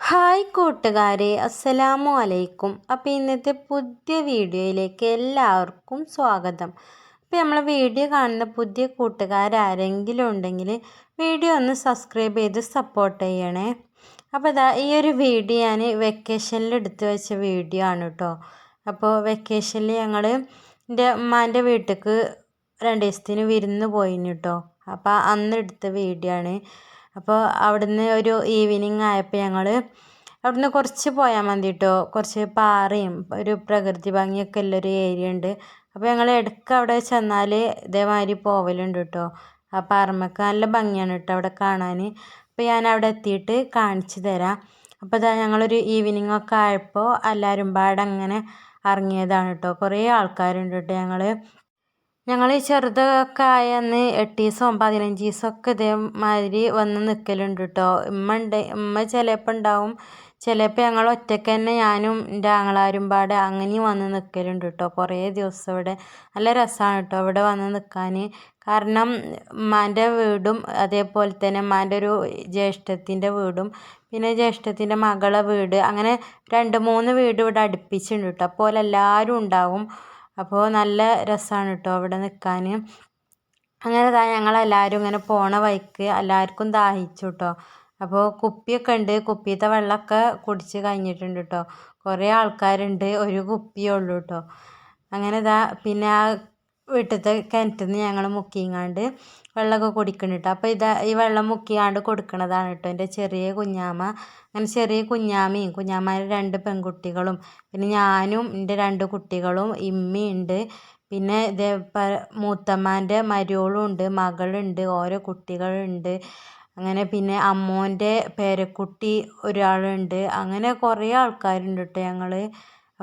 Hi കൂട്ടുകാരെ അസ്സലാമു അലൈക്കും. അപ്പോൾ ഇന്നത്തെ പുതിയ വീഡിയോയിലേക്ക് എല്ലാവർക്കും സ്വാഗതം. അപ്പോൾ നമ്മൾ വീഡിയോ കാണുന്ന പുതിയ കൂട്ടുകാരാരെങ്കിലും ഉണ്ടെങ്കിൽ വീഡിയോ ഒന്ന് സബ്സ്ക്രൈബ് ചെയ്ത് സപ്പോർട്ട് ചെയ്യണേ. അപ്പോൾ ഇതാ ഈ ഒരു വീഡിയോ ഞാൻ വെക്കേഷനിൽ എടുത്ത് വെച്ച വീഡിയോ ആണ് കേട്ടോ അപ്പോൾ വെക്കേഷനിൽ ഞങ്ങൾ എന്റെ ഉമ്മാന്റെ വീട്ടിലേക്ക് രണ്ട് ദിവസത്തിന് വിരുന്ന് പോയിന് കേട്ടോ അപ്പോൾ അന്ന് എടുത്ത വീഡിയോ ആണ്. അപ്പോൾ അവിടുന്ന് ഒരു ഈവനിങ് ആയപ്പോൾ ഞങ്ങൾ അവിടുന്ന് കുറച്ച് പോയാൽ മതി കേട്ടോ കുറച്ച് പാറയും ഒരു പ്രകൃതി ഭംഗിയൊക്കെ ഉള്ളൊരു ഏരിയ ഉണ്ട്. അപ്പോൾ ഞങ്ങൾ ഇടയ്ക്ക് അവിടെ ചെന്നാൽ ഇതേമാതിരി പോവലുണ്ട് കേട്ടോ ആ പാറമ്മക്ക് നല്ല ഭംഗിയാണ് കേട്ടോ അവിടെ കാണാൻ അപ്പോൾ ഞാൻ അവിടെ എത്തിയിട്ട് കാണിച്ചു തരാം. അപ്പോൾ ഇതാ ഞങ്ങളൊരു ഈവനിങ് ഒക്കെ ആയപ്പോൾ എല്ലാവരും പാടെ അങ്ങനെ ഇറങ്ങിയതാണ് കേട്ടോ കുറേ ആൾക്കാരുണ്ട് കേട്ടോ ഞങ്ങൾ ഞങ്ങൾ ചെറുതൊക്കെ ആയ അന്ന് എട്ട് ദിവസവും പതിനഞ്ച് ദിവസമൊക്കെ ഇതേമാതിരി വന്ന് നിൽക്കലുണ്ട് കേട്ടോ ഉമ്മ ഉണ്ട് ഉമ്മ ചിലപ്പോൾ ഉണ്ടാവും ചിലപ്പോൾ ഞങ്ങൾ ഒറ്റയ്ക്ക് തന്നെ ഞാനും എന്റെ ആങ്ങളാരും പാടെ അങ്ങനെയും വന്ന് നിൽക്കലുണ്ട് കേട്ടോ കുറേ ദിവസം ഇവിടെ നല്ല രസമാണ് കേട്ടോ ഇവിടെ വന്ന് നിൽക്കാൻ കാരണം ഉമ്മാന്റെ വീടും അതേപോലെ തന്നെ ഉമ്മാന്റെ ഒരു ജ്യേഷ്ഠത്തിന്റെ വീടും പിന്നെ ജ്യേഷ്ഠത്തിന്റെ മകളെ വീട് അങ്ങനെ രണ്ട് മൂന്ന് വീട് ഇവിടെ അടുപ്പിച്ചിട്ടുണ്ട് കേട്ടോ അപ്പോൾ എല്ലാവരും ഉണ്ടാവും. അപ്പോൾ നല്ല രസമാണ് കേട്ടോ അവിടെ നിൽക്കാൻ അങ്ങനെ ദാ ഞങ്ങളെല്ലാവരും ഇങ്ങനെ പോണ വഴിക്ക് എല്ലാവർക്കും ദാഹിച്ചു കേട്ടോ അപ്പോൾ കുപ്പിയൊക്കെ ഉണ്ട് കുപ്പിയത്തെ വെള്ളമൊക്കെ കുടിച്ച് കഴിഞ്ഞിട്ടുണ്ട് കേട്ടോ കുറേ ആൾക്കാരുണ്ട്. ഒരു കുപ്പിയേ ഉള്ളൂ കേട്ടോ അങ്ങനെ ദാ പിന്നെ ആ വീട്ടിലത്തെ കിണറ്റിൽ നിന്ന് ഞങ്ങൾ മുക്കിങ്ങാണ്ട് വെള്ളമൊക്കെ കുടിക്കുന്നുണ്ട് അപ്പോൾ ഇതാ ഈ വെള്ളം മുക്കിയാണ്ട് കൊടുക്കുന്നതാണ് കേട്ടോ എന്റെ ചെറിയ കുഞ്ഞാമ്മ അങ്ങനെ ചെറിയ കുഞ്ഞാമ്മയും കുഞ്ഞാമ്മയുടെ രണ്ട് പെൺകുട്ടികളും പിന്നെ ഞാനും എന്റെ രണ്ട് കുട്ടികളും ഇമ്മയുണ്ട് പിന്നെ ഇതേ മൂത്തമ്മാന്റെ ഉണ്ട് മകളുണ്ട് ഓരോ കുട്ടികളുണ്ട് അങ്ങനെ പിന്നെ അമ്മോന്റെ പേരക്കുട്ടി ഒരാളുണ്ട്. അങ്ങനെ കുറേ ആൾക്കാരുണ്ട് കേട്ടോ ഞങ്ങൾ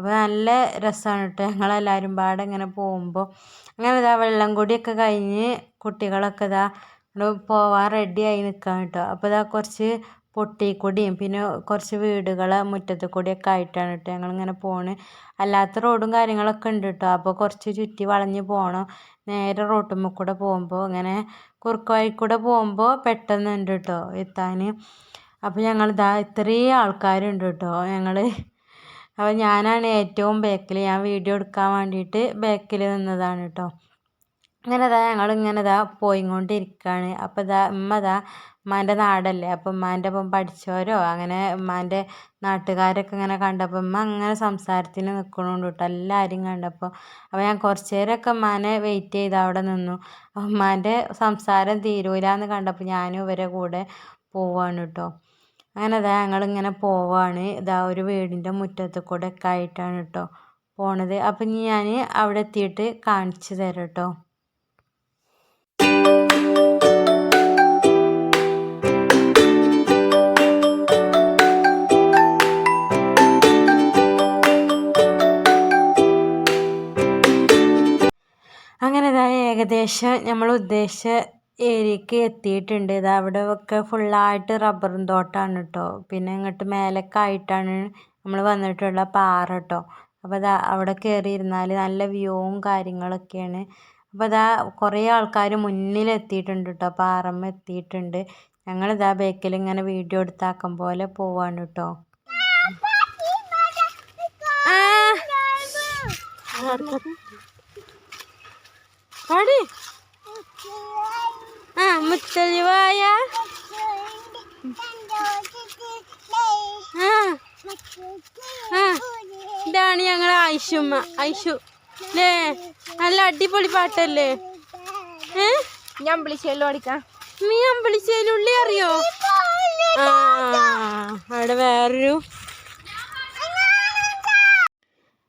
അപ്പോൾ നല്ല രസമാണ് കേട്ടോ ഞങ്ങളെല്ലാവരും പാടെ ഇങ്ങനെ പോകുമ്പോൾ അങ്ങനെ ഇതാ വെള്ളം കൂടിയൊക്കെ കഴിഞ്ഞ് കുട്ടികളൊക്കെ ഇതാ പോവാൻ റെഡിയായി നിൽക്കുകയാണ് കേട്ടോ അപ്പോൾ ഇതാ കുറച്ച് പൊട്ടിക്കൂടിയും പിന്നെ കുറച്ച് വീടുകൾ മുറ്റത്ത് കൂടിയൊക്കെ ആയിട്ടാണ് കേട്ടോ ഞങ്ങളിങ്ങനെ പോണ്. അല്ലാത്ത റോഡും കാര്യങ്ങളൊക്കെ ഉണ്ട് കേട്ടോ അപ്പോൾ കുറച്ച് ചുറ്റി വളഞ്ഞ് പോകണം നേരെ റോട്ടുമ്മ കൂടെ പോകുമ്പോൾ ഇങ്ങനെ കുറുക്ക് വഴിക്കൂടെ കൂടെ പോകുമ്പോൾ പെട്ടെന്നുണ്ട് കേട്ടോ എത്താൻ അപ്പോൾ ഞങ്ങൾ ഇതാ ഇത്രയും ആൾക്കാരുണ്ട് കേട്ടോ ഞങ്ങൾ അപ്പോൾ ഞാനാണ് ഏറ്റവും ബാക്കിൽ ഞാൻ വീഡിയോ എടുക്കാൻ വേണ്ടിയിട്ട് ബാക്കിൽ നിന്നതാണ് കേട്ടോ അങ്ങനെ ഇതാ ഞങ്ങളിങ്ങനെ ഇതാ പോയിക്കൊണ്ടിരിക്കുകയാണ് അപ്പോൾ ഇതാ ഉമ്മ ഇതാ ഉമ്മാന്റെ നാടല്ലേ? അപ്പോൾ ഉമ്മാന്റെ ഒപ്പം പഠിച്ചവരോ? അങ്ങനെ ഉമ്മാന്റെ നാട്ടുകാരൊക്കെ ഇങ്ങനെ കണ്ടപ്പോൾ ഉമ്മ അങ്ങനെ സംസാരത്തിന് നിൽക്കണുണ്ട് കേട്ടോ എല്ലാവരും കണ്ടപ്പോൾ അപ്പോൾ ഞാൻ കുറച്ച് നേരമൊക്കെ ഉമ്മാനെ വെയിറ്റ് ചെയ്ത് അവിടെ നിന്നു. ഉമ്മാന്റെ സംസാരം തീരൂല എന്ന് കണ്ടപ്പോൾ ഞാനും ഇവരെ കൂടെ പോവാണ് കേട്ടോ അങ്ങനെ ഇതാ ഞങ്ങളിങ്ങനെ പോവാണ്. ഇതാ ഒരു വീടിന്റെ മുറ്റത്ത് കൂടെ ഒക്കെ ആയിട്ടാണ് കേട്ടോ പോണത്. അപ്പം ഞാൻ അവിടെ എത്തിയിട്ട് കാണിച്ചു തരാം കേട്ടോ അങ്ങനെ ഏകദേശം നമ്മൾ ഉദ്ദേശിച്ച ഏരിയക്ക് എത്തിയിട്ടുണ്ട്. ഇത് അവിടെ ഒക്കെ ഫുള്ളായിട്ട് റബ്ബറും തോട്ടമാണ് കേട്ടോ പിന്നെ ഇങ്ങോട്ട് മേലക്കായിട്ടാണ് നമ്മൾ വന്നിട്ടുള്ള പാറ കേട്ടോ അപ്പോൾ അത് അവിടെ കയറിയിരുന്നാൽ നല്ല വ്യൂവും കാര്യങ്ങളൊക്കെയാണ്. അപ്പോൾ അതാ കുറേ ആൾക്കാർ മുന്നിലെത്തിയിട്ടുണ്ട് കേട്ടോ പാറമ്മ എത്തിയിട്ടുണ്ട്. ഞങ്ങളിതാ ബേക്കിൽ ഇങ്ങനെ വീഡിയോ എടുത്താക്കും പോലെ പോവാണ് കേട്ടോ പാടി. ആ മുത്തലിവായ. ഇതാണ് ഞങ്ങളെ ഐഷുമ്മ ഐഷു അല്ലേ നല്ല അടിപൊളി പാട്ടല്ലേ? ഏ? ഞാൻ വിളിച്ചല്ലോ അടിക്കാം നീ അമ്പളിച്ചേലുള്ളി അറിയോ? ആ അവിടെ വേറൊരു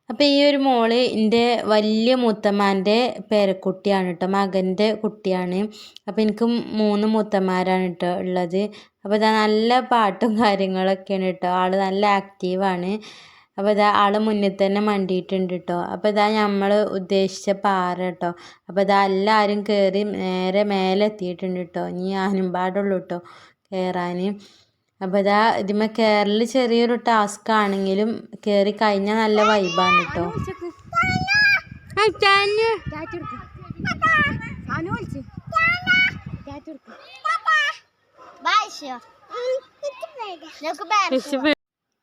അപ്പോൾ ഈ ഒരു മോൾ എന്റെ വലിയ മൂത്തമ്മാന്റെ പേരക്കുട്ടിയാണ് കേട്ടോ മകന്റെ കുട്ടിയാണ്. അപ്പോൾ എനിക്ക് മൂന്ന് മൂത്തന്മാരാണ് കേട്ടോ ഉള്ളത്. അപ്പോൾ ഇതാ നല്ല പാട്ടും കാര്യങ്ങളൊക്കെയാണ് കേട്ടോ ആൾ നല്ല ആക്റ്റീവാണ് അപ്പോൾ ഇതാ ആൾ മുന്നിൽ തന്നെ മണ്ടിയിട്ടുണ്ട് കേട്ടോ അപ്പോൾ ഇതാ നമ്മൾ ഉദ്ദേശിച്ച പാറ കേട്ടോ അപ്പോൾ ഇതാ എല്ലാവരും കയറി നേരെ മേലെ എത്തിയിട്ടുണ്ട് കേട്ടോ ഇനി ആനും പാടുള്ളൂ കേട്ടോ കയറാൻ അപ്പോൾ ഇതാ ഇതിമ്മ കയറൽ ചെറിയൊരു ടാസ്ക് ആണെങ്കിലും കയറി കഴിഞ്ഞാൽ നല്ല വൈബാണ് കേട്ടോ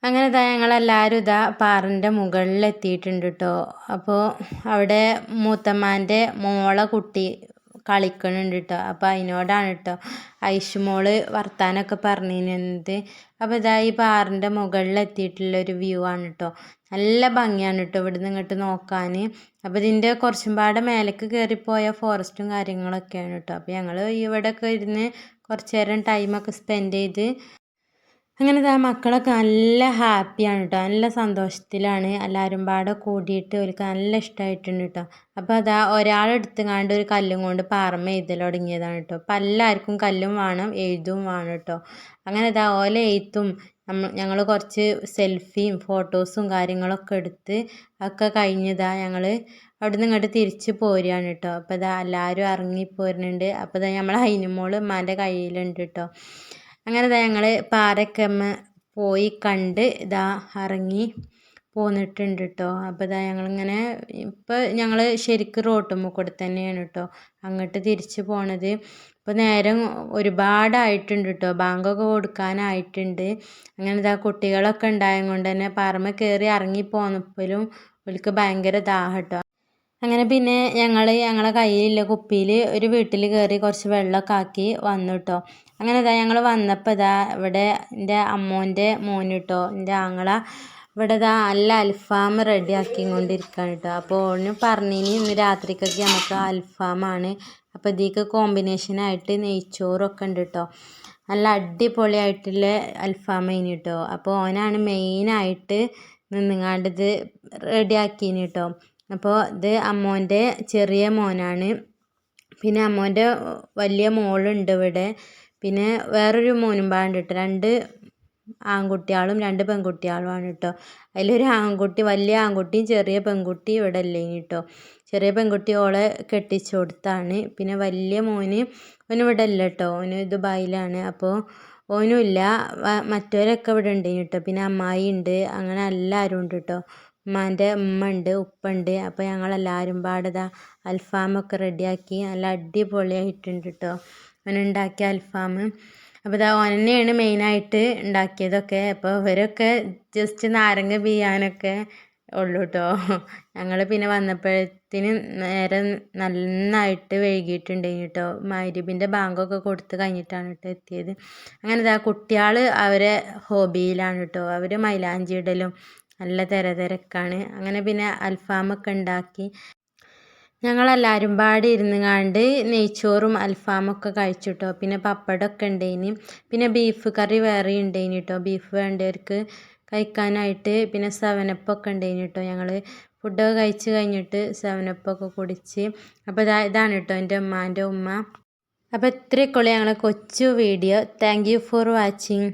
അങ്ങനെ ഇതാ ഞങ്ങളെല്ലാവരും ഇതാ പാറിന്റെ മുകളിൽ എത്തിയിട്ടുണ്ട് കേട്ടോ അപ്പോൾ അവിടെ മൂത്തമ്മാന്റെ മോളെ കുട്ടി കളിക്കണുണ്ട് കേട്ടോ അപ്പോൾ അതിനോടാണ് കേട്ടോ ഐഷുമോൾ വർത്താനമൊക്കെ പറഞ്ഞിരുന്നത് അപ്പോൾ ഇതാ ഈ പാറിന്റെ മുകളിൽ എത്തിയിട്ടുള്ള ഒരു വ്യൂ ആണ് കേട്ടോ നല്ല ഭംഗിയാണ് കേട്ടോ ഇവിടുന്ന് ഇങ്ങോട്ട് നോക്കാൻ അപ്പോൾ ഇതിന്റെ കുറച്ചും പാടെ മേലേക്ക് കയറിപ്പോയ ഫോറസ്റ്റും കാര്യങ്ങളൊക്കെയാണ് കേട്ടോ അപ്പോൾ ഞങ്ങൾ ഇവിടെയൊക്കെ ഇരുന്ന് കുറച്ച് നേരം ടൈമൊക്കെ സ്പെൻഡ് ചെയ്ത് അങ്ങനെ താ മക്കളൊക്കെ നല്ല ഹാപ്പിയാണ് കേട്ടോ നല്ല സന്തോഷത്തിലാണ്. എല്ലാവരും പാടെ കൂടിയിട്ട് അവർക്ക് നല്ല ഇഷ്ടമായിട്ടുണ്ട് കേട്ടോ അപ്പോൾ അതാ ഒരാളെടുത്തുങ്ങാണ്ട് ഒരു കല്ലും കൊണ്ട് പാറമ എഴുതൽ തുടങ്ങിയതാണ് കേട്ടോ അപ്പം എല്ലാവർക്കും കല്ലും വേണം എഴുതും വേണം കേട്ടോ അങ്ങനെ ഇതാ ഓല എഴുത്തും ഞങ്ങൾ കുറച്ച് സെൽഫിയും ഫോട്ടോസും കാര്യങ്ങളൊക്കെ എടുത്ത് ഒക്കെ കഴിഞ്ഞതാ ഞങ്ങൾ അവിടുന്ന് ഇങ്ങോട്ട് തിരിച്ച് പോരുകയാണ് കേട്ടോ അപ്പോൾ ഇതാ എല്ലാവരും ഇറങ്ങി പോരുന്നുണ്ട്. അപ്പോൾ ഇതാ നമ്മൾ ഹൈനുമോൾ ഉമ്മാന്റെ കയ്യിലുണ്ട് കേട്ടോ അങ്ങനെ ഇതാ ഞങ്ങൾ പാറക്കമ്മ പോയി കണ്ട് ഇതാ ഇറങ്ങി പോന്നിട്ടുണ്ട് കേട്ടോ അപ്പോൾ ഇതാ ഞങ്ങളിങ്ങനെ ഇപ്പോൾ ഞങ്ങൾ ശരിക്ക് റോട്ടുമ്മ കൂടെ തന്നെയാണ് കേട്ടോ അങ്ങോട്ട് തിരിച്ച് പോണത്. ഇപ്പോൾ നേരം ഒരുപാടായിട്ടുണ്ട് കേട്ടോ ബാങ്കൊക്കെ കൊടുക്കാനായിട്ടുണ്ട്. അങ്ങനെ ഇതാ കുട്ടികളൊക്കെ ഉണ്ടായത് കൊണ്ട് തന്നെ പറമ്പ് കയറി ഇറങ്ങി പോന്നപ്പോഴും അവർക്ക് ഭയങ്കര ദാഹം കേട്ടോ അങ്ങനെ പിന്നെ ഞങ്ങൾ ഞങ്ങളെ കയ്യിലുള്ള കുപ്പിയിൽ ഒരു വീട്ടിൽ കയറി കുറച്ച് വെള്ളമൊക്കെ ആക്കി വന്നു കേട്ടോ അങ്ങനെ ഇതാ ഞങ്ങൾ വന്നപ്പോൾ ഇതാ ഇവിടെ എന്റെ അമ്മോന്റെ മോന് കേട്ടോ എന്റെ ആങ്ങള ഇവിടെ ഇതാ നല്ല അൽഫാം റെഡി ആക്കിക്കൊണ്ടിരിക്കുകയാണ് കേട്ടോ അപ്പോൾ ഓന് പറഞ്ഞിനി ഇന്ന് രാത്രിക്കൊക്കെ നമുക്ക് അൽഫാമാണ് അപ്പോൾ ഇതിക്ക് കോമ്പിനേഷനായിട്ട് നെയ്ച്ചോറൊക്കെ ഉണ്ട് കേട്ടോ നല്ല അടിപൊളിയായിട്ടുള്ള അൽഫാമേനി കേട്ടോ അപ്പോൾ ഓനാണ് മെയിനായിട്ട് നിന്നുങ്ങാണ്ട് ഇത് റെഡിയാക്കീനി കേട്ടോ അപ്പോൾ ഇത് അമ്മോന്റെ ചെറിയ മോനാണ്. പിന്നെ അമ്മോന്റെ വലിയ മോളുണ്ട് ഇവിടെ. പിന്നെ വേറൊരു മോനും പാടുണ്ട്. കേട്ടോ രണ്ട് ആൺകുട്ടികളും രണ്ട് പെൺകുട്ടികളുമാണ് കേട്ടോ. അതിലൊരു ആൺകുട്ടി വലിയ ആൺകുട്ടിയും ചെറിയ പെൺകുട്ടി ഇവിടെ ഇല്ലേനി കേട്ടോ. ചെറിയ പെൺകുട്ടി ഓളെ കെട്ടിച്ചു കൊടുത്താണ്. പിന്നെ വലിയ മോന് ഓന് ഇവിടെ ഇല്ല കേട്ടോ. ഓന് ദുബായിലാണ്. അപ്പോൾ ഓനും ഇല്ല. മറ്റവരൊക്കെ ഇവിടെ ഉണ്ട് കേട്ടോ. പിന്നെ അമ്മായി ഉണ്ട്. അങ്ങനെ എല്ലാവരും ഉണ്ട് കേട്ടോ. ഉമ്മാന്റെ ഉമ്മ ഉണ്ട് ഉപ്പ ഉണ്ട് അപ്പോൾ ഞങ്ങളെല്ലാവരും പാടെ ദാ അൽഫാമൊക്കെ റെഡിയാക്കി നല്ല അടിപൊളിയായിട്ടുണ്ട് കേട്ടോ അവനുണ്ടാക്കിയ അൽഫാം. അപ്പോൾ ഇതാ ഓൻ തന്നെയാണ് മെയിനായിട്ട് ഉണ്ടാക്കിയതൊക്കെ. അപ്പോൾ ഇവരൊക്കെ ജസ്റ്റ് നാരങ്ങ പിയ്യാനൊക്കെ ഉള്ളൂ കേട്ടോ ഞങ്ങൾ പിന്നെ വന്നപ്പോഴത്തിന് നേരെ നന്നായിട്ട് വൈകിയിട്ടുണ്ട് കേട്ടോ മരുബിന്റെ ബാങ്കൊക്കെ കൊടുത്ത് കഴിഞ്ഞിട്ടാണ് കേട്ടോ എത്തിയത്. അങ്ങനെ ഇതാ കുട്ടികൾ അവരെ ഹോബിയിലാണ് കേട്ടോ അവർ മൈലാഞ്ചി ഇടലും നല്ല തിരതിരക്കാണ്. അങ്ങനെ പിന്നെ അൽഫാമൊക്കെ ഉണ്ടാക്കി. ഞങ്ങളെല്ലാവരും പാടി ഇരുന്നുങ്ങാണ്ട് നെയ്ച്ചോറും അൽഫാമൊക്കെ കഴിച്ചു കേട്ടോ പിന്നെ പപ്പടമൊക്കെ ഉണ്ടേന്. പിന്നെ ബീഫ് കറി വേറെ ഉണ്ടേന് കേട്ടോ ബീഫ് വേണ്ടവർക്ക് കഴിക്കാനായിട്ട് പിന്നെ സെവനപ്പൊക്കെ ഉണ്ടേന് കേട്ടോ ഞങ്ങൾ ഫുഡൊക്കെ കഴിച്ച് കഴിഞ്ഞിട്ട് സെവനപ്പൊക്കെ കുടിച്ച്. അപ്പോൾ ഇതാ ഇതാണ് കേട്ടോ എന്റെ ഉമ്മാന്റെ ഉമ്മ. അപ്പോൾ ഇത്രയൊക്കെയുള്ളൂ ഞങ്ങളെ കൊച്ചു വീഡിയോ. Thank for watching